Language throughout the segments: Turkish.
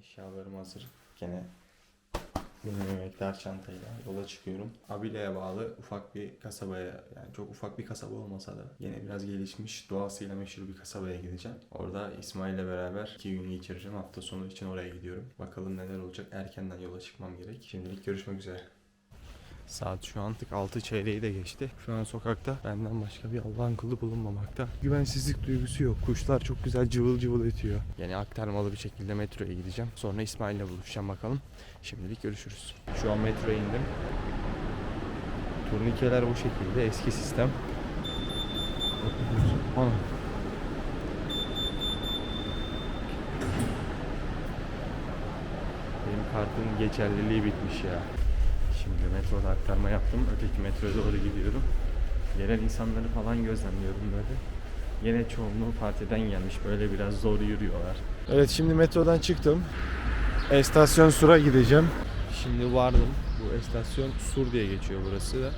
Eşyalarım hazır. Gene benim emektar çantayla yola çıkıyorum. Abile'ye bağlı ufak bir kasabaya yani çok ufak bir kasaba olmasa da yine biraz gelişmiş doğasıyla meşhur bir kasabaya gideceğim. Orada İsmail'le beraber iki gün geçireceğim. Hafta sonu için oraya gidiyorum. Bakalım neler olacak. Erkenden yola çıkmam gerek. Şimdilik görüşmek üzere. Saat şu an tık 6 çeyreği de geçti. Şu an sokakta benden başka bir Allah'ın kulu bulunmamakta. Güvensizlik duygusu yok. Kuşlar çok güzel cıvıl cıvıl ötüyor. Yani aktarmalı bir şekilde metroya gideceğim. Sonra İsmail'le buluşacağım bakalım. Şimdilik görüşürüz. Şu an metroya indim. Turnikeler bu şekilde. Eski sistem. Ana. Benim kartın geçerliliği bitmiş ya. Şimdi metroda aktarma yaptım. Öteki metroya doğru gidiyorum. Gelen insanları falan gözlemliyorum böyle. Yine çoğunluğu partiden gelmiş. Böyle biraz zor yürüyorlar. Evet şimdi metrodan çıktım. Estasyon Sur'a gideceğim. Şimdi vardım. Bu estasyon Sur diye geçiyor burası da.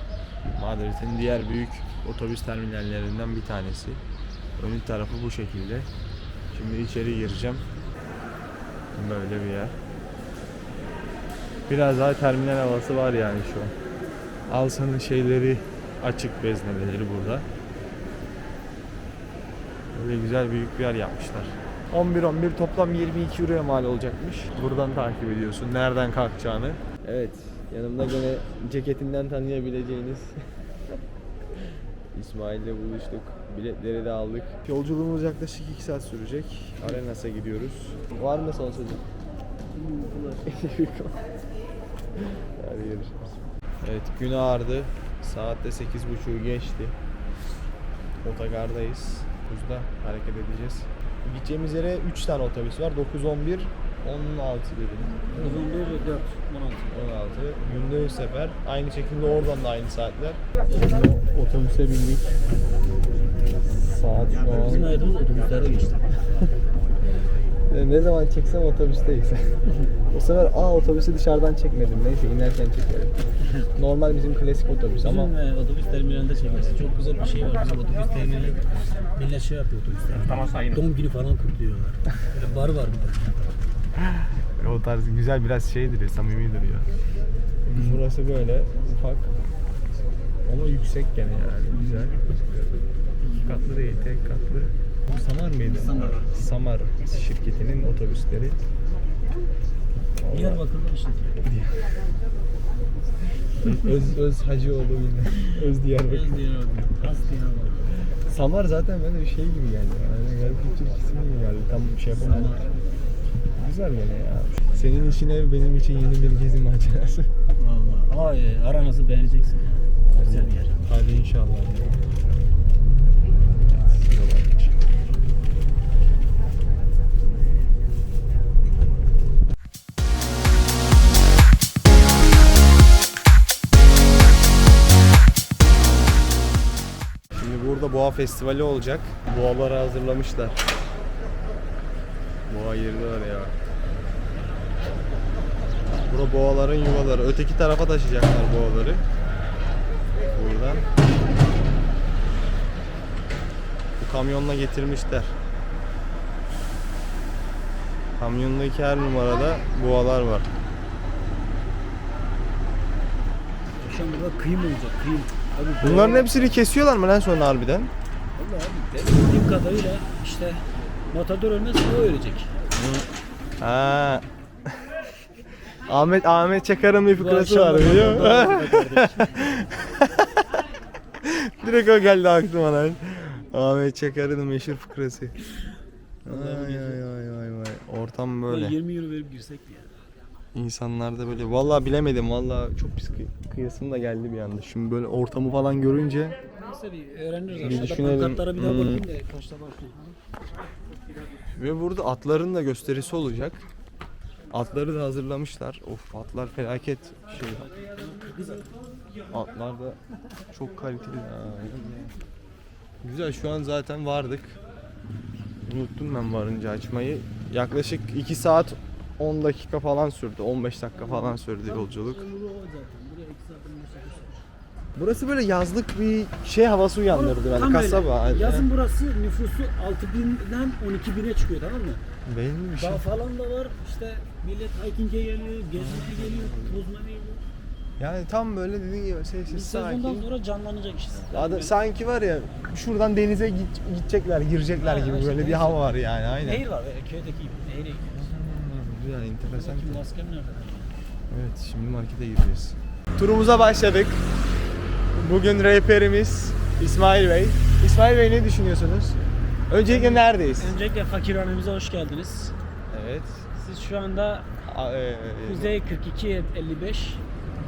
Madrid'in diğer büyük otobüs terminallerinden bir tanesi. Ön tarafı bu şekilde. Şimdi içeri gireceğim. Böyle bir yer. Biraz daha terminal havası var yani şu an. Alsanın şeyleri açık bezneleri burada. Böyle güzel büyük bir yer yapmışlar. 11-11 toplam 22 euroya mal olacakmış. Buradan takip ediyorsun nereden kalkacağını. Evet yanımda gene ceketinden tanıyabileceğiniz İsmail'le buluştuk. Biletleri de aldık. Yolculuğumuz yaklaşık 2 saat sürecek. Arenas'a gidiyoruz. Var mı son sözün? Hadi görüşürüz. Evet gün ağardı. Saatte 8.30'u geçti. Otogardayız. 9'da hareket edeceğiz. Gideceğimiz yere 3 tane otobüs var. 9, 11, 16 dedim. 11, 4, 16. 16. Günde 3 sefer. Aynı şekilde oradan da aynı saatler. Otobüse bindik. Saat şu Bizim an... hayatımız otobüslerde geçti. Ne zaman çeksem otobüsteyiz. o sefer aa otobüsü dışarıdan çekmedim. Neyse inerken çekerim. Normal bizim klasik otobüs ama Bizim e, otobüs terminalinde çekmesi çok güzel bir şey var. Bizim otobüs terminali millet şey yapıyor otobüsler. Tamam sayın. Doğum günü falan kutluyorlar. Böyle bar var bir de. o tarz güzel biraz şey duruyor, samimi duruyor. Burası böyle ufak ama yüksek gene yani güzel. İki katlı değil, tek katlı. Samar mıydı? Samar. Samar şirketinin otobüsleri. Diyarbakır'da işletiyor. öz, öz Hacıoğlu bilmem. Öz Diyarbakır. Biraz Diyarbakır. Az Diyarbakır. Samar zaten bana bir şey gibi geldi. Yani garip bir Türk ismi gibi geldi. Tam bir şey yapamadım. Güzel gene ya. Senin için ev benim için yeni bir gezi macerası. Vallahi. Ama e, aranızı beğeneceksin. ya. Güzel bir yer. Hadi inşallah. Burada boğa festivali olacak. Boğaları hazırlamışlar. Boğa yeri var ya. Bura boğaların yuvaları. Öteki tarafa taşıyacaklar boğaları. Buradan. Bu kamyonla getirmişler. Kamyondaki her numarada boğalar var. Akşam burada kıyım olacak. Kıyım. Bunların hepsini kesiyorlar mı lan sonra harbiden? Vallahi abi bildiğim kadarıyla işte matador ölmez o ölecek. Ha. Ahmet Ahmet Çakar'ın bir fıkrası var biliyor musun? Direkt o geldi aklıma lan. Ahmet Çakar'ın meşhur fıkrası. Ay ay ay ay ay. Ortam böyle. Böyle 20 euro verip girsek mi ya? İnsanlarda böyle vallahi bilemedim vallahi çok pis kıy- kıyasım da geldi bir anda. Şimdi böyle ortamı falan görünce Neyse bir öğreniriz Bir aşağıda düşünelim. pankartlara bir daha Hmm. bakayım da kaçta başlıyor. ve burada atların da gösterisi olacak. Atları da hazırlamışlar. Of atlar felaket şey. Atlar da çok kaliteli. Ha. Güzel şu an zaten vardık. Unuttum ben varınca açmayı. Yaklaşık 2 saat 10 dakika falan sürdü. 15 dakika falan sürdü yolculuk. Yolu o zaten. Buraya 2 saatin mesafesi var. Burası böyle yazlık bir şey havası uyandırdı bende. Tam öyle. Kasaba. Yazın burası nüfusu 6000'den 12000'e çıkıyor tamam mı? Benim bir şey. Dağ falan da var. İşte millet hiking'e geliyor, gezinti geliyor, tozma geliyor. Yani tam böyle dediğin gibi Bir sessiz sezondan sakin. sonra canlanacak işte. Adı, sanki var ya şuradan denize git, gidecekler, girecekler Ha, gibi işte böyle bir hava var yani aynen. Nehir var köydeki gibi. Nehire gidiyoruz. Güzel, enteresan. Evet, şimdi markete gireceğiz. Turumuza başladık. Bugün rehberimiz İsmail Bey. İsmail Bey ne düşünüyorsunuz? Öncelikle neredeyiz? Öncelikle fakirhanemize hoş geldiniz. Evet. Siz şu anda A- e, Kuzey 42 55,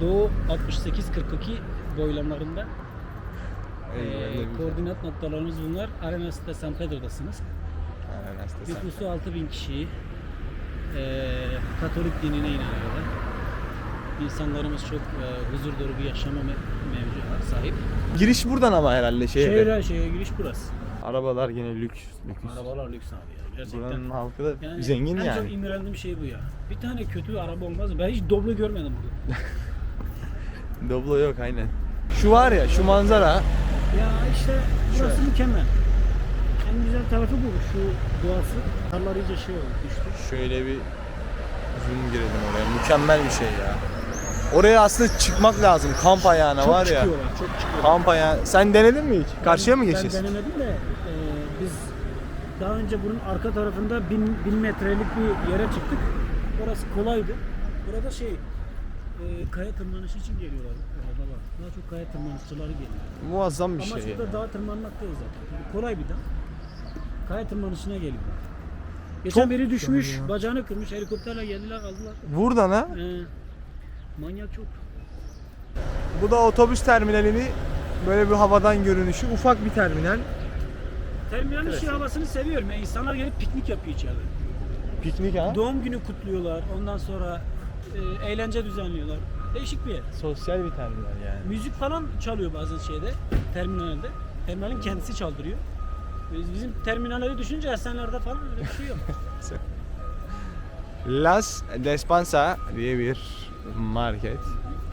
Doğu 68 42 boylamlarında. e, Ee, koordinat noktalarımız bunlar. Arenas de San Pedro'dasınız. Aynen, işte sen. Nüfusu 6000 kişiyi. Ee, Katolik dinine inanıyorlar. İnsanlarımız çok e, huzur dolu bir yaşama me- mevcu sahip. Giriş buradan ama herhalde şeye. Şehre şeye giriş burası. Arabalar gene lüks. lüks. Arabalar lüks abi ya. Gerçekten. Buranın halkı da zengin en yani. çok imrendiğim şey bu ya. Bir tane kötü araba olmaz? Ben hiç Doblo görmedim burada. Doblo yok aynen. Şu var ya şu manzara Ya işte burası mükemmel. En güzel tarafı bu. Şu doğası. Karlar iyice şey oldu, düştü. şöyle bir zoom girelim oraya. Mükemmel bir şey ya. Oraya aslında çıkmak lazım. Kamp ayağına Çok var ya. çıkıyorlar, çok çıkıyorlar. Kamp ayağı. Sen denedin mi hiç? Karşıya mı geçeceğiz? Ben denemedim de e, biz daha önce bunun arka tarafında bin, bin metrelik bir yere çıktık. Orası kolaydı. Burada şey e, kaya tırmanışı için geliyorlar. Orada var. Daha çok kaya tırmanışçıları geliyor. Muazzam bir Ama şey. ya. şurada dağ tırmanmak değil zaten. Kolay bir dağ. Kaya tırmanışına geliyorlar. Geçen Çok biri düşmüş, ya. bacağını kırmış, helikopterle geldiler aldılar. Buradan ha. Ee, manyak çok. Bu da otobüs terminalini böyle bir havadan görünüşü. Ufak bir terminal. Terminalin Evet. şey havasını seviyorum. Yani insanlar gelip piknik yapıyor içeride. Piknik ha. Doğum günü kutluyorlar. Ondan sonra e, eğlence düzenliyorlar. Değişik bir yer. Sosyal bir terminal yani. Müzik falan çalıyor bazen şeyde, terminalde. Terminalin kendisi çaldırıyor. Biz, bizim terminalleri düşünce Esenler'de falan öyle bir şey yok. Las Despansa diye bir market.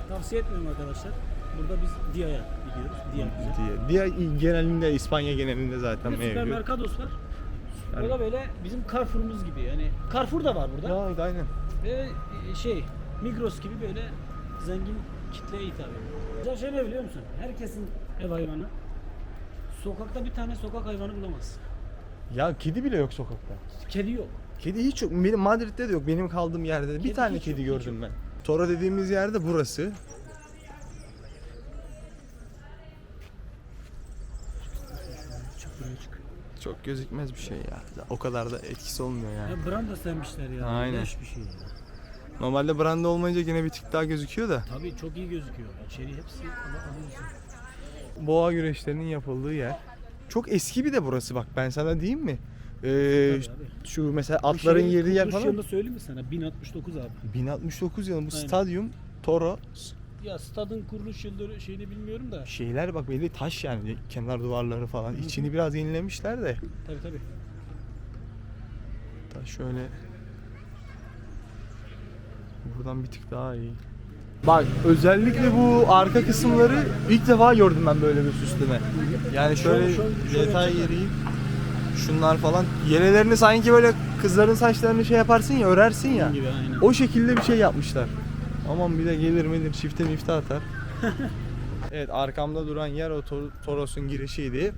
Tavsiye etmiyorum arkadaşlar. Burada biz Dia'ya gidiyoruz. Dia güzel. diye. Diye genelinde İspanya genelinde zaten Bir mevcut. Süpermercados var. O da böyle bizim Carrefour'umuz gibi yani. Carrefour da var burada. Ya aynen. Ve e, şey Migros gibi böyle zengin kitleye hitap ediyor. Güzel şey ne biliyor musun? Herkesin ev hayvanı. Sokakta bir tane sokak hayvanı bulamazsın. Ya kedi bile yok sokakta. Kedi yok. Kedi hiç yok. Benim Madrid'de de yok. Benim kaldığım yerde de bir Kedi tane hiç kedi yok, hiç gördüm ben. Toro dediğimiz yerde burası. Çok gözükmez bir şey ya. O kadar da etkisi olmuyor yani. Ya branda sevmişler ya. Aynen. Bir şey ya. Normalde branda olmayınca yine bir tık daha gözüküyor da. Tabii çok iyi gözüküyor. İçeri hepsi alıyorsun. Boğa güreşlerinin yapıldığı yer. Çok eski bir de burası bak ben sana diyeyim mi? Ee, şu mesela atların şeyin yeri yer falan. yılını söyleyeyim mi sana? 1069 abi. 1069 yılı bu Aynen. stadyum Toro Ya stadın kuruluş yılları şeyini bilmiyorum da. şeyler bak belli taş yani kenar duvarları falan. İçini biraz yenilemişler de. Tabii tabii. Da şöyle buradan bir tık daha iyi. Bak özellikle bu arka kısımları ilk defa gördüm ben böyle bir süsleme. Yani şöyle şov detay yapacaklar. yeri şunlar falan yerelerini sanki böyle kızların saçlarını şey yaparsın ya örersin ya. Gibi aynen. O şekilde bir şey yapmışlar. Aman bir de gelir midir çifte mifte atar. evet arkamda duran yer o Tor- Toros'un girişiydi.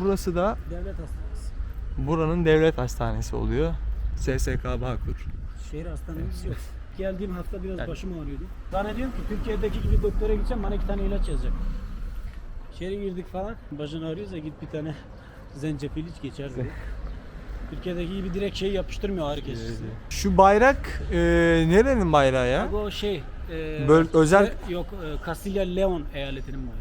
Burası da Devlet hastanesi. buranın devlet hastanesi oluyor. SSK Bağkur. Şehir hastanemiz yok. Geldiğim hafta biraz Yani- başım ağrıyordu. Zannediyorum ki Türkiye'deki gibi doktora gideceğim bana iki tane ilaç yazacak. İçeri girdik falan. Başın ağrıyorsa git bir tane zencefil iç geçer dedi. Türkiye'deki gibi direkt şey yapıştırmıyor ağrı kesicisi. Şu bayrak e, nerenin bayrağı ya? Bu şey e, Böl- özel- yok e, Castilla Leon eyaletinin ya.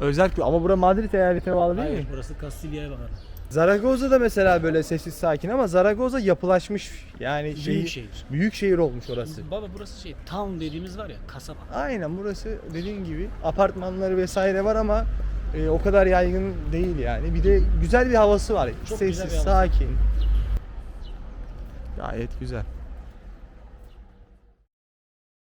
Özel ama bura Madrid eyaletine bağlı değil Hayır mi? burası Castiglia'ya bakar. Zaragoza da mesela böyle sessiz sakin ama Zaragoza yapılaşmış yani şey Büyük şehir. büyük şehir olmuş orası. Baba burası şey town dediğimiz var ya kasaba. Aynen burası dediğin gibi apartmanları vesaire var ama e, o kadar yaygın değil yani. Bir de güzel bir havası var. Çok Sessiz, güzel bir havası. sakin. Gayet güzel.